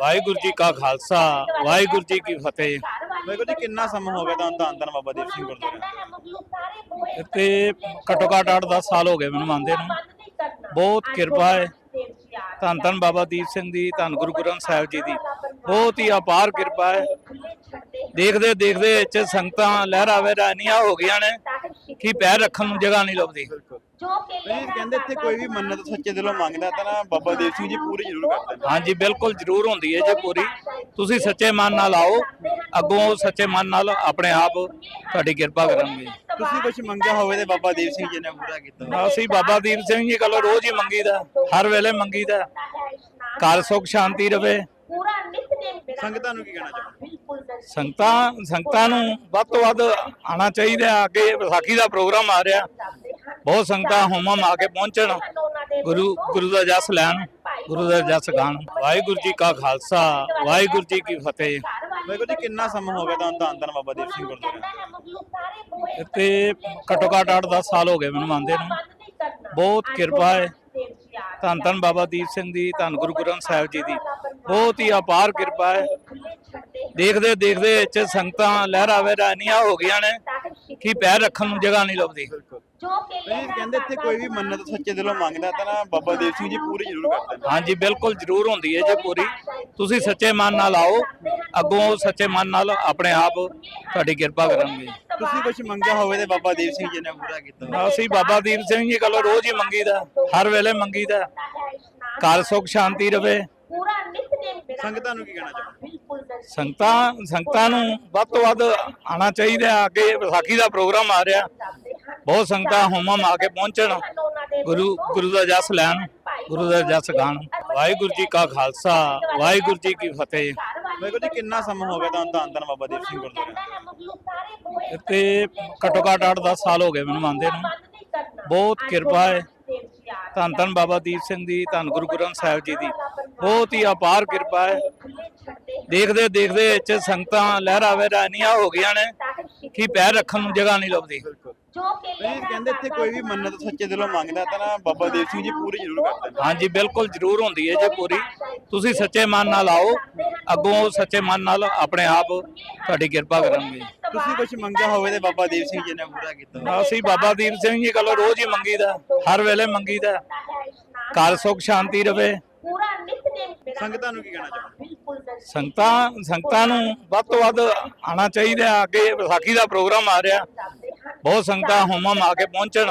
ਵਾਹਿਗੁਰੂ ਜੀ ਕਾ ਖਾਲਸਾ ਵਾਹਿਗੁਰੂ ਜੀ ਕੀ ਫਤਿਹ। ਵੇਖੋ ਜੀ ਕਿੰਨਾ ਸਮਾਂ ਹੋ ਗਿਆ ਤੁਹਾਨੂੰ ਧੰਨ ਧੰਨ ਬਾਬਾ ਦੀਪ ਸਿੰਘ ਗੁਰਦੁਆਰੇ ਤੇ ਘੱਟੋ ਘੱਟ 8-10 ਸਾਲ ਹੋ ਗਏ ਮੈਨੂੰ ਮੰਨਦੇ ਨੂੰ। ਬਹੁਤ ਕਿਰਪਾ ਹੈ। ਧੰਨ ਧੰਨ ਬਾਬਾ ਦੀਪ ਸਿੰਘ ਦੀ ਧੰਨ ਗੁਰੂ ਗ੍ਰੰਥ ਸਾਹਿਬ ਜੀ ਦੀ। ਬਹੁਤ ਹੀ ਅਪਾਰ ਕਿਰਪਾ ਹੈ। ਦੇਖਦੇ ਦੇਖਦੇ ਚ ਸੰਗਤਾਂ ਲਹਿਰਾ ਵਹਿਰਾ ਇੰਨੀਆਂ ਹੋ ਗਈਆਂ ਨੇ ਕਿ ਪੈਰ ਰੱਖਣ ਨੂੰ ਜਗ੍ਹਾ ਨਹੀਂ ਲੱਭਦੀ। ਇਹ ਕਹਿੰਦੇ ਇੱਥੇ ਕੋਈ ਵੀ ਮੰਨਤ ਸੱਚੇ ਦਿਲੋਂ ਮੰਗਦਾ ਤਾਂ ਨਾ ਬਾਬਾ ਦੀਪ ਸਿੰਘ ਜੀ ਪੂਰੀ ਜ਼ਰੂਰ ਕਰਦੇ ਨੇ। ਹਾਂਜੀ ਬਿਲਕੁਲ ਜ਼ਰੂਰ ਹੁੰਦੀ ਹੈ ਜੇ ਪੂਰੀ ਤੁਸੀਂ ਸੱਚੇ ਮਨ ਨਾਲ ਆਓ ਅੱਗੋਂ ਸੱਚੇ ਮਨ ਨਾਲ ਆਪਣੇ ਆਪ ਤੁਹਾਡੀ ਕਿਰਪਾ ਕਰਨਗੇ। ਤੁਸੀਂ ਕੁਝ ਮੰਗਿਆ ਹੋਵੇ ਤੇ ਬਾਬਾ ਦੀਪ ਸਿੰਘ ਜੀ ਨੇ ਪੂਰਾ ਕੀਤਾ ਅਸੀਂ ਬਾਬਾ ਦੀਪ ਸਿੰਘ ਜੀ ਕੋਲੋਂ ਰੋਜ਼ ਹੀ ਮੰਗੀਦਾ ਹਰ ਵੇਲੇ ਮੰਗੀਦਾ। ਘਰ ਸੁਖ ਸ਼ਾਂਤੀ ਰਵੇ। ਪੂਰਾ ਸੰਗਤਾਂ ਨੂੰ ਕੀ ਕਹਿਣਾ ਚਾਹੁੰਦੇ ਬਿਲਕੁਲ ਦਰਸ਼ਨ ਸੰਗਤਾਂ ਸੰਗਤਾਂ ਨੂੰ ਵੱਧ ਤੋਂ ਵੱਧ ਆਉਣਾ ਚਾਹੀਦਾ। ਅੱਗੇ ਵਿਸਾਖੀ ਦਾ ਪ੍ਰੋਗਰਾਮ ਆ ਰਿਹਾ। ਬਹੁਤ ਸੰਗਤਾਂ ਹੋਮਮ ਆ ਕੇ ਪਹੁੰਚਣ। ਗੁਰੂ ਗੁਰੂ ਦਾ ਜਸ ਲੈਣ ਗੁਰੂ ਦਾ ਜਸ ਗਾਣ। ਵਾਹਿਗੁਰੂ ਜੀ ਕਾ ਖਾਲਸਾ ਵਾਹਿਗੁਰੂ ਜੀ ਕੀ ਫਤਿਹ। ਵੇਖੋ ਜੀ ਕਿੰਨਾ ਸਮਾਂ ਹੋ ਗਿਆ ਤੁਹਾਨੂੰ ਧੰਨ ਧੰਨ ਬਾਬਾ ਦੀਪ ਸਿੰਘ ਗੁਰਦੁਆਰੇ? ਤੇ ਘੱਟੋ ਘੱਟ 8-10 ਸਾਲ ਹੋ ਗਏ ਮੈਨੂੰ ਮੰਨਦੇ ਨੂੰ। ਬਹੁਤ ਕਿਰਪਾ ਹੈ। ਧੰਨ ਧੰਨ ਬਾਬਾ ਦੀਪ ਸਿੰਘ ਦੀ ਧੰਨ ਗੁਰੂ ਗ੍ਰੰਥ ਸਾਹਿਬ ਜੀ ਦੀ। ਬਹੁਤ ਹੀ ਅਪਾਰ ਕਿਰਪਾ ਹੈ। ਦੇਖਦੇ ਦੇਖਦੇ ਚ ਸੰਗਤਾਂ ਲਹਿਰਾ ਵਹਿਰਾ ਇੰਨੀਆਂ ਹੋ ਗਈਆਂ ਨੇ। ਕਿ ਪੈਰ ਰੱਖਣ ਨੂੰ ਜਗ੍ਹਾ ਨਹੀਂ ਲੱਭਦੀ। ਜੋ ਕਿ ਇਹ ਕਹਿੰਦੇ ਇੱਥੇ ਕੋਈ ਵੀ ਮੰਨਤ ਸੱਚੇ ਦਿਲੋਂ ਮੰਗਦਾ ਤਾਂ ਨਾ ਬਾਬਾ ਦੀਪ ਸਿੰਘ ਜੀ ਪੂਰੀ ਜ਼ਰੂਰ ਕਰਦੇ ਨੇ। ਹਾਂਜੀ ਬਿਲਕੁਲ ਜ਼ਰੂਰ ਹੁੰਦੀ ਹੈ ਜੇ ਪੂਰੀ। ਤੁਸੀਂ ਸੱਚੇ ਮਨ ਨਾਲ ਆਓ ਅੱਗੋਂ ਸੱਚੇ ਮਨ ਨਾਲ ਆਪਣੇ ਆਪ ਤੁਹਾਡੀ ਕਿਰਪਾ ਕਰਨਗੇ ਤੁਸੀਂ ਕੁਝ ਮੰਗਿਆ ਹੋਵੇ ਤੇ ਬਾਬਾ ਦੀਪ ਸਿੰਘ ਜੀ ਨੇ ਪੂਰਾ ਕੀਤਾ। ਅਸੀਂ ਬਾਬਾ ਦੀਪ ਸਿੰਘ ਜੀ ਕੋਲੋਂ ਰੋਜ਼ ਹੀ ਮੰਗੀਦਾ ਹਰ ਵੇਲੇ ਮੰਗੀਦਾ। ਘਰ ਸੁਖ ਸ਼ਾਂਤੀ ਰਵੇ। ਪੂਰਾ ਨਿਤਨੇਮ ਮੇਰਾ ਸੰਗਤਾਂ ਨੂੰ ਕੀ ਕਹਿਣਾ ਚਾਹੁੰਦੇ ਬਿਲਕੁਲ ਦਰਸ਼ਨ ਸੰਗਤਾਂ ਸੰਗਤਾਂ ਨੂੰ ਵੱਧ ਤੋਂ ਵੱਧ ਆਉਣਾ ਚਾਹੀਦਾ। ਅੱਗੇ ਵਿਸਾਖੀ ਦਾ ਪ੍ਰੋਗਰਾਮ ਆ ਰਿਹਾ ਬਹੁਤ ਸੰਗਤਾਂ ਹੋਮਮ ਆ ਕੇ ਪਹੁੰਚਣ। ਗੁਰੂ ਗੁਰੂ ਦਾ ਜਸ ਲੈਣ ਗੁਰੂ ਦਾ ਜਸ ਗਾਣ। ਵਾਹਿਗੁਰੂ ਜੀ ਕਾ ਖਾਲਸਾ ਵਾਹਿਗੁਰੂ ਜੀ ਕੀ ਫਤਿਹ। ਵੇਖੋ ਜੀ ਕਿੰਨਾ ਸਮਾਂ ਹੋ ਗਿਆ ਤੁਹਾਨੂੰ ਧੰਨ ਧੰਨ ਬਾਬਾ ਦੀਪ ਸਿੰਘ ਗੁਰਦੁਆਰੇ ਤੇ ਘੱਟੋ ਘੱਟ 8-10 ਸਾਲ ਹੋ ਗਏ ਮੈਨੂੰ ਮੰਨਦੇ ਨੂੰ। ਬਹੁਤ ਕਿਰਪਾ ਹੈ। ਧੰਨ ਧੰਨ ਬਾਬਾ ਦੀਪ ਸਿੰਘ ਦੀ ਧੰਨ ਗੁਰੂ ਗ੍ਰੰਥ ਸਾਹਿਬ ਜੀ ਦੀ। ਬਹੁਤ ਹੀ ਅਪਾਰ ਕਿਰਪਾ ਹੈ। ਦੇਖਦੇ ਦੇਖਦੇ ਚ ਸੰਗਤਾਂ ਲਹਿਰਾ ਵਹਿਰਾ ਇੰਨੀਆਂ ਹੋ ਗਈਆਂ ਨੇ ਕਿ ਪੈਰ ਰੱਖਣ ਨੂੰ ਜਗ੍ਹਾ ਨਹੀਂ ਲੱਭਦੀ। ਜੋ ਕਿ ਇਹ ਕਹਿੰਦੇ ਇੱਥੇ ਕੋਈ ਵੀ ਮੰਨਤ ਸੱਚੇ ਦਿਲੋਂ ਮੰਗਦਾ ਤਾਂ ਨਾ ਬਾਬਾ ਦੀਪ ਸਿੰਘ ਜੀ ਪੂਰੀ ਜ਼ਰੂਰ ਕਰਦੇ ਨੇ। ਹਾਂਜੀ ਬਿਲਕੁਲ ਜ਼ਰੂਰ ਹੁੰਦੀ ਹੈ ਜੇ ਪੂਰੀ। ਤੁਸੀਂ ਸੱਚੇ ਮਨ ਨਾਲ ਆਓ ਅੱਗੋਂ ਸੱਚੇ ਮਨ ਨਾਲ ਆਪਣੇ ਆਪ ਤੁਹਾਡੀ ਕਿਰਪਾ ਕਰਨਗੇ ਤੁਸੀਂ ਕੁਝ ਮੰਗਿਆ ਹੋਵੇ ਤੇ ਬਾਬਾ ਦੀਪ ਸਿੰਘ ਜੀ ਨੇ ਪੂਰਾ ਕੀਤਾ। ਅਸੀਂ ਬਾਬਾ ਦੀਪ ਸਿੰਘ ਜੀ ਕੋਲੋਂ ਰੋਜ਼ ਹੀ ਮੰਗੀਦਾ ਹਰ ਵੇਲੇ ਮੰਗੀਦਾ। ਘਰ ਸੁਖ ਸ਼ਾਂਤੀ ਰਵੇ। ਪੂਰਾ ਨਿਤਨੇਮ ਮੇਰਾ ਸੰਗਤਾਂ ਨੂੰ ਕੀ ਕਹਿਣਾ ਚਾਹੁੰਦੇ ਬਿਲਕੁਲ ਸੰਗਤਾਂ ਸੰਗਤਾਂ ਨੂੰ ਵੱਧ ਤੋਂ ਵੱਧ ਆਉਣਾ ਚਾਹੀਦਾ ਹੈ। ਅੱਗੇ ਵਿਸਾਖੀ ਦਾ ਪ੍ਰੋਗਰਾਮ ਆ ਰਿਹਾ। ਬਹੁਤ ਸੰਗਤਾਂ ਹੋਮਮ ਆ ਕੇ ਪਹੁੰਚਣ।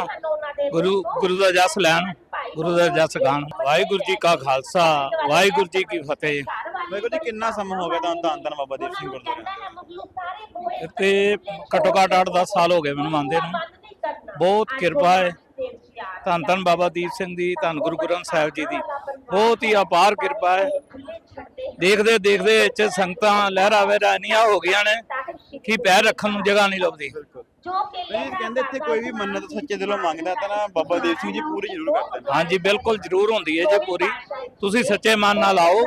ਗੁਰੂ ਗੁਰੂ ਦਾ ਜਸ ਲੈਣ ਗੁਰੂ ਦਾ ਜਸ ਗਾਣ। ਵਾਹਿਗੁਰੂ ਜੀ ਕਾ ਖਾਲਸਾ ਵਾਹਿਗੁਰੂ ਜੀ ਕੀ ਫਤਿਹ। ਵੇਖੋ ਜੀ ਕਿੰਨਾ ਸਮਾਂ ਹੋ ਗਿਆ ਤੁਹਾਨੂੰ ਧੰਨ ਬਾਬਾ ਦੀਪ ਸਿੰਘ ਗੁਰਦੁਆਰੇ ਤੇ ਘੱਟੋ ਘੱਟ 8-10 ਸਾਲ ਹੋ ਗਏ ਮੈਨੂੰ ਮੰਨਦੇ ਨੂੰ। ਬਹੁਤ ਕਿਰਪਾ ਹੈ। ਧੰਨ ਧੰਨ ਬਾਬਾ ਦੀਪ ਸਿੰਘ ਦੀ ਧੰਨ ਗੁਰੂ ਗ੍ਰੰਥ ਸਾਹਿਬ ਜੀ ਦੀ। ਬਹੁਤ ਹੀ ਅਪਾਰ ਕਿਰਪਾ ਹੈ। ਦੇਖਦੇ ਦੇਖਦੇ ਚ ਸੰਗਤਾਂ ਲਹਿਰਾ ਵਹਿਰਾ ਇੰਨੀਆਂ ਹੋ ਗਈਆਂ ਨੇ ਕਿ ਪੈਰ ਰੱਖਣ ਨੂੰ ਜਗ੍ਹਾ ਨਹੀਂ ਲੱਭਦੀ। ਜੋ ਕਿ ਇਹ ਕਹਿੰਦੇ ਇੱਥੇ ਕੋਈ ਵੀ ਮੰਨਤ ਸੱਚੇ ਦਿਲੋਂ ਮੰਗਦਾ ਤਾਂ ਨਾ ਬਾਬਾ ਦੀਪ ਸਿੰਘ ਜੀ ਪੂਰੀ ਜ਼ਰੂਰ ਕਰਦੇ ਨੇ। ਹਾਂਜੀ ਬਿਲਕੁਲ ਜ਼ਰੂਰ ਹੁੰਦੀ ਹੈ ਜੇ ਪੂਰੀ। ਤੁਸੀਂ ਸੱਚੇ ਮਨ ਨਾਲ ਆਓ।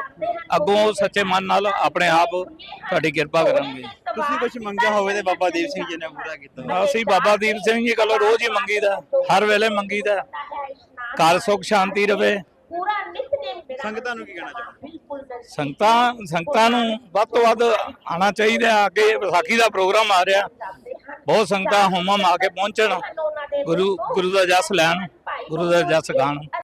ਅੱਗੋਂ ਸੱਚੇ ਮਨ ਨਾਲ ਆਪਣੇ ਆਪ ਤੁਹਾਡੀ ਕਿਰਪਾ ਕਰਨਗੇ। ਤੁਸੀਂ ਕੁਝ ਮੰਗਿਆ ਹੋਵੇ ਤੇ ਬਾਬਾ ਦੀਪ ਸਿੰਘ ਜੀ ਨੇ ਪੂਰਾ ਕੀਤਾ। ਅਸੀਂ ਬਾਬਾ ਦੀਪ ਸਿੰਘ ਜੀ ਕੋਲੋਂ ਰੋਜ਼ ਹੀ ਮੰਗੀਦਾ। ਹਰ ਵੇਲੇ ਮੰਗੀਦਾ। ਘਰ ਸੁਖ ਸ਼ਾਂਤੀ ਰਵੇ। ਪੂਰਾ ਨਿਤਨੇਮ ਮੇਰਾ ਸੰਗਤਾਂ ਨੂੰ ਕੀ ਕਹਿਣਾ ਚਾਹੁੰਦੇ ਸੰਗਤਾਂ ਸੰਗਤਾਂ ਨੂੰ ਵੱਧ ਤੋਂ ਵੱਧ ਆਉਣਾ ਚਾਹੀਦਾ ਹੈ। ਅੱਗੇ ਵਿਸਾਖੀ ਦਾ ਪ੍ਰੋਗਰਾਮ ਆ ਰਿਹਾ। ਬਹੁਤ ਸੰਗਤਾਂ ਹੋਮਮ ਆ ਕੇ ਪਹੁੰਚਣ। ਗੁਰੂ ਗੁਰੂ ਦਾ ਜਸ ਲੈਣ ਗੁਰੂ ਦਾ ਜਸ ਗਾਣ।